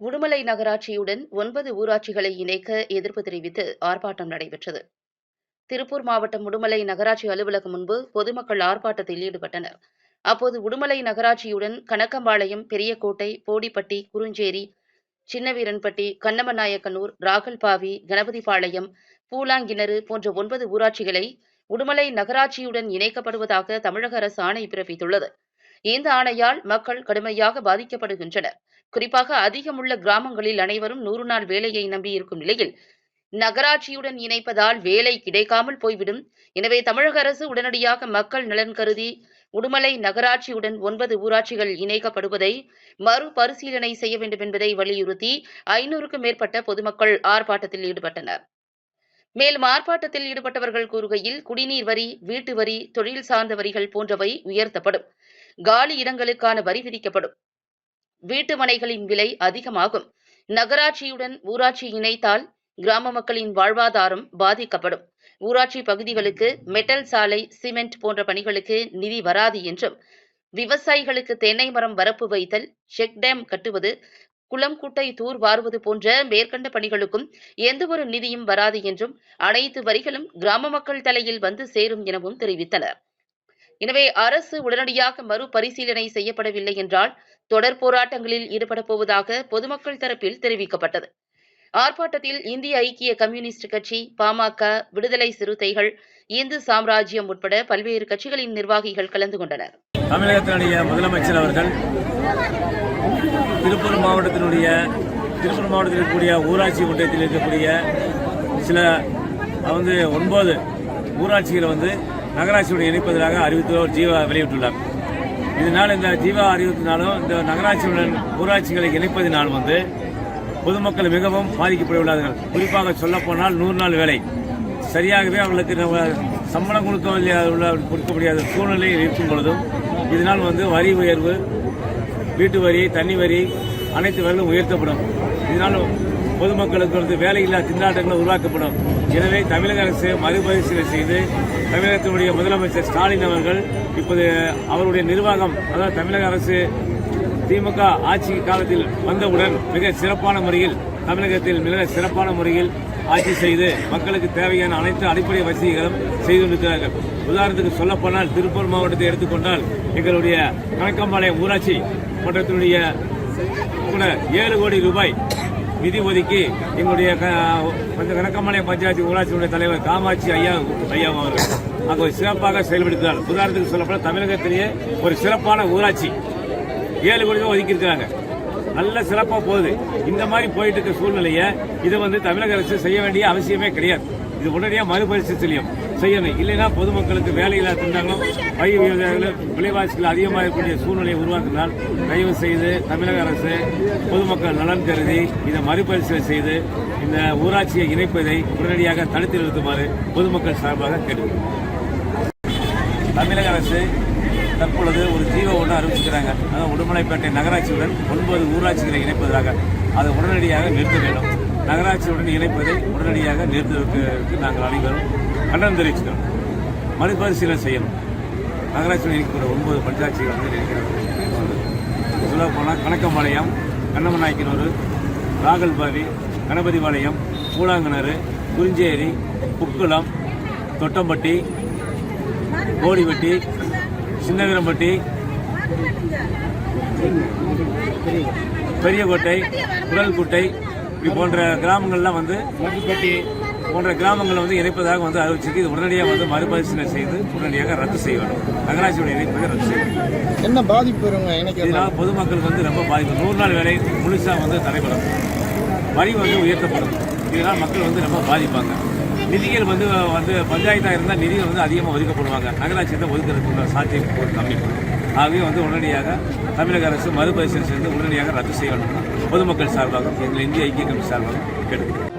உடுமலை நகராட்சியுடன் ஒன்பது ஊராட்சிகளை இணைக்க எதிர்ப்பு தெரிவித்து ஆர்ப்பாட்டம் நடைபெற்றது. திருப்பூர் மாவட்டம் உடுமலை நகராட்சி அலுவலகம் முன்பு பொதுமக்கள் ஆர்ப்பாட்டத்தில் ஈடுபட்டனர். அப்போது உடுமலை நகராட்சியுடன் கணக்கம்பாளையம் பெரியக்கோட்டை போடிப்பட்டி குறுஞ்சேரி சின்னவீரன்பட்டி கண்ணமநாயக்கனூர் ராகல்பாவி கணபதிபாளையம் பூலாங்கிணறு போன்ற ஒன்பது ஊராட்சிகளை உடுமலை நகராட்சியுடன் இணைக்கப்படுவதாக தமிழக அரசு ஆணை பிறப்பித்துள்ளது. இந்த ஆணையால் மக்கள் கடுமையாக பாதிக்கப்படுகின்றனர். குறிப்பாக அதிகமுள்ள கிராமங்களில் அனைவரும் நூறு நாள் வேலையை நம்பியிருக்கும் நிலையில் நகராட்சியுடன் இணைப்பதால் வேலை கிடைக்காமல் போய்விடும். எனவே தமிழக அரசு உடனடியாக மக்கள் நலன் கருதி உடுமலை நகராட்சியுடன் ஒன்பது ஊராட்சிகள் இணைக்கப்படுவதை மறுபரிசீலனை செய்ய வேண்டும் என்பதை வலியுறுத்தி ஐநூறுக்கும் மேற்பட்ட பொதுமக்கள் ஆர்ப்பாட்டத்தில் ஈடுபட்டனர். மேலும் ஆர்ப்பாட்டத்தில் ஈடுபட்டவர்கள் கூறுகையில் குடிநீர் வரி வீட்டு வரி தொழில் சார்ந்த வரிகள் போன்றவை உயர்த்தப்படும். காலி இடங்களுக்கான வரி விதிக்கப்படும். வீட்டு மனைகளின் விலை அதிகமாகும். நகராட்சியுடன் ஊராட்சி இணைத்தால் கிராம மக்களின் வாழ்வாதாரம் பாதிக்கப்படும். ஊராட்சி பகுதிகளுக்கு மெட்டல் சாலை சிமெண்ட் போன்ற பணிகளுக்கு நிதி வராது என்றும் விவசாயிகளுக்கு தென்னை மரம் வரப்பு வைத்தல் செக் டேம் கட்டுவது குளம் குட்டை தூர் வாருவது போன்ற மேற்கண்ட பணிகளுக்கும் எந்தவொரு நிதியும் வராது என்றும் அனைத்து வரிகளும் கிராம மக்கள் தலையில் வந்து சேரும் எனவும் தெரிவித்தனர். எனவே அரசு உடனடியாக மறுபரிசீலனை செய்யப்படவில்லை என்றால் தொடர் போராட்டங்களில் ஈடுபடப் போவதாக பொதுமக்கள் தரப்பில் தெரிவிக்கப்பட்டது. ஆர்ப்பாட்டத்தில் இந்திய ஐக்கிய கம்யூனிஸ்ட் கட்சி பாமக விடுதலை சிறுத்தைகள் இந்து சாம்ராஜ்யம் உட்பட பல்வேறு கட்சிகளின் நிர்வாகிகள் கலந்து கொண்டனர். தமிழகத்தினுடைய முதலமைச்சர் அவர்கள் திருப்பூர் மாவட்டத்தினுடைய திருப்பூர் மாவட்டத்தில் இருக்கக்கூடிய ஊராட்சி ஒன்றியத்தில் இருக்கக்கூடிய சில வந்து ஒன்பது ஊராட்சிகளை வந்து நகராட்சியுடன் இணைப்பதற்காக அறிவித்து ஒரு ஜீவா வெளியிட்டுள்ளார். இதனால் இந்த ஜீவா அறிவித்தினாலும் இந்த நகராட்சியுடன் ஊராட்சிகளை இணைப்பதினால் வந்து பொதுமக்கள் மிகவும் பாதிக்கப்படுகிறார்கள் குறிப்பாக சொல்லப்போனால் நூறு நாள் வேலை. சரியாகவே அவர்களுக்கு நம்ம சம்பளம் கொடுக்க முடியாத- உள்ள கொடுக்க முடியாத சூழ்நிலையில் இருக்கும் பொழுதும் இதனால் வந்து வரி உயர்வு வீட்டு வரி தண்ணி வரி அனைத்து வரிகளும் உயர்த்தப்படும். இதனால் பொதுமக்களுக்கு வந்து வேலையில்லா திண்டாட்டங்கள் உருவாக்கப்படும். எனவே தமிழக அரசு மறுபரிசீலனை செய்து தமிழகத்தினுடைய முதலமைச்சர் ஸ்டாலின் அவர்கள் இப்போது அவருடைய நிர்வாகம் அதாவது தமிழக அரசு திமுக ஆட்சி காலத்தில் வந்தவுடன் மிக சிறப்பான முறையில் தமிழகத்தில் மிக சிறப்பான முறையில் ஆட்சி செய்து மக்களுக்கு தேவையான அனைத்து அடிப்படை வசதிகளும் செய்து கொண்டிருக்கிறார்கள். உதாரணத்துக்கு சொல்லப்போனால் திருப்பூர் மாவட்டத்தை எடுத்துக்கொண்டால் எங்களுடைய கணக்கம்பாளையம் ஊராட்சி மன்றத்தினுடைய கூட ஏழு கோடி ரூபாய் நிதி ஒதுக்கி எங்களுடைய க- அந்த பஞ்சாயத்து ஊராட்சியுடைய தலைவர் காமாட்சி ஐயா ஐயா அவர்கள். அங்கு ஒரு சிறப்பாக செயல்படுத்தினார் உதாரணத்துக்கு சொல்லப்போனால் தமிழகத்திலேயே ஒரு சிறப்பான ஊராட்சி. ஏழு கோடி தான் ஒதுக்கி நல்ல சிறப்பாக போகுது. இந்த மாதிரி போயிட்டு இருக்க சூழ்நிலையை இதை வந்து தமிழக அரசு செய்ய வேண்டிய அவசியமே கிடையாது. இது உடனடியாக மறுபரிசீலனை செய்யும். செய்யணும். இல்லைன்னா பொதுமக்களுக்கு வேலையில்லா திண்டாங்களும் பயிர் விலைவாசிகள் அதிகமாக இருக்கக்கூடிய சூழ்நிலையை உருவாக்கினால் தயவு செய்து தமிழக அரசு பொதுமக்கள் நலன் கருதி இதை மறுபரிசீலனை செய்து இந்த ஊராட்சியை இணைப்பதை உடனடியாக தடுத்து நிறுத்துமாறு பொதுமக்கள் சார்பாக கேட்டுக்கொள்கிறேன் தமிழக அரசு தற்பொழுது ஒரு ஜீவோ ஒன்று அறிவிச்சிருக்கிறாங்க. அதாவது உடுமலைப்பேட்டை நகராட்சியுடன் ஒன்பது ஊராட்சிகளை இணைப்பதாக அதை உடனடியாக நிறுத்த வேண்டும். நகராட்சியுடன் இணைப்பதை உடனடியாக நிறுத்துவதற்கு நாங்கள் அனைவரும் கண்டனம் தெரிவிச்சுக்கிறோம். மறுபரிசீலனை செய்யணும். நகராட்சியில் இருக்கிற ஒன்பது பஞ்சாட்சிகள் வந்து இருக்கிறது. சொல்ல போனால் கணக்கம்பாளையம் கண்ணமநாயக்கனூர் ராகல்பாவி கணபதிபாளையம் பூலாங்கனரு குறிஞ்சேரி புக்குளம் தொட்டம்பட்டி கோடிவெட்டி சின்னவீரம்பட்டி பெரியகோட்டை குரல்குட்டை இது போன்ற கிராமங்கள்லாம் வந்து மதுப்பட்டி போன்ற கிராமங்களை வந்து இணைப்பதாக வந்து அறிவிச்சிருக்கு. இது உடனடியாக வந்து மறுபரிசீலனை செய்து உடனடியாக ரத்து செய்ய வேண்டும் நகராட்சியுடைய இணைப்பதை ரத்து செய்ய வேண்டும் என்ன பாதிப்பு இதனால் பொதுமக்களுக்கு வந்து ரொம்ப பாதிப்பு. நூறு நாள் வேலை முழுசாக வந்து தடைபடும் வரி வந்து உயர்த்தப்படும். இதனால் மக்கள் வந்து ரொம்ப பாதிப்பாங்க. நிதிகள் வந்து வந்து பஞ்சாயத்தாக இருந்தால் நிதிகள் வந்து அதிகமாக ஒதுக்கப்படுவாங்க. நகராட்சி தான் ஒதுக்கிறதுக்கு சாத்தியம் கம்மி ஆகவே வந்து உடனடியாக தமிழக அரசு மறுபரிசீலனை செய்து உடனடியாக ரத்து செய்ய வேண்டும் பொதுமக்கள் சார்பாக எங்கள் இந்திய ஐக்கிய கமிட்டி சார்பாக கேட்டுக்கிறோம்